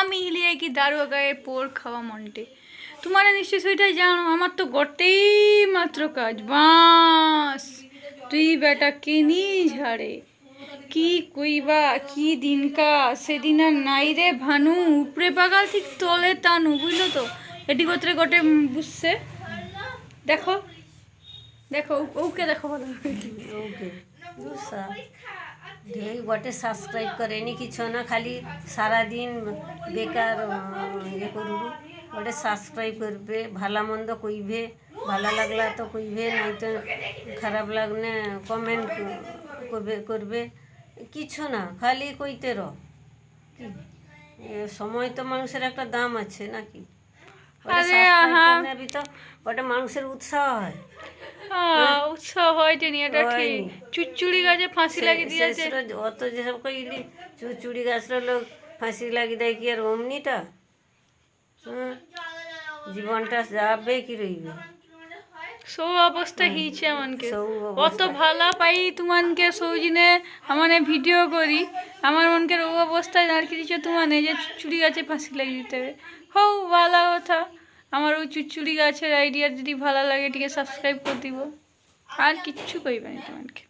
আমি হিলিয়ে কি দারুয়া গায়ে পোর খাওয়া মন্টে? তোমার নিশ্চয় সেটাই জানো, আমার তো গড়তেই মাত্র কাজ। বাস, তুই বেটা কিনি ঝাড়ে কি কইবা, কি দিনকা? সেদিন আর নাই রে ভানু। উপরে পাগাল ঠিক তলে টানু, বুঝলো তো? এটি গোত্রে গোটে বুঝছে? দেখো দেখো ওকে দেখো ভালো। ওকে ঢেই গোটে সাবস্ক্রাইব করেনি কিছু না খালি সারাদিন বেকার ইয়ে করব। গোটে সাবস্ক্রাইব করবে ভালো মন্দ কইবে ভালো লাগলা তো কইবে নাই তো খারাপ লাগলে কমেন্ট করবে করবে। কিছু না খালি কইতে রহ কি? সময় তো মানুষের একটা দাম আছে নাকি? আরে। করলে তো ওটা মানুষের উৎসাহ হয়। উৎসাহ এটা ঠিক। চুচুড়ি গাছে ফাঁসি লাগিয়ে দিয়েছে। অত যেসব কইলি চুচুড়ি গাছর লোক ফাঁসি দেয় কি আর অমনিটা? জীবনটা যাবে কি রইবে? সৌ অবস্থা হিছে আমানকে। সৌ অত ভালা পাই তোমানকে সৌজিনে আমানে ভিডিও করি। আমার মনকে ও অবস্থায় আর কি দিচ্ছ তোমানে যে চুচুড়ি গাছে ফাঁসি লাগিয়ে দিতে হবে। হও ভালো কথা। আমার ওই চুচুড়ি গাছের আইডিয়া যদি ভালো লাগে টিকে সাবস্ক্রাইব করে দিব। আর কিচ্ছু কইবে না তোমাকে।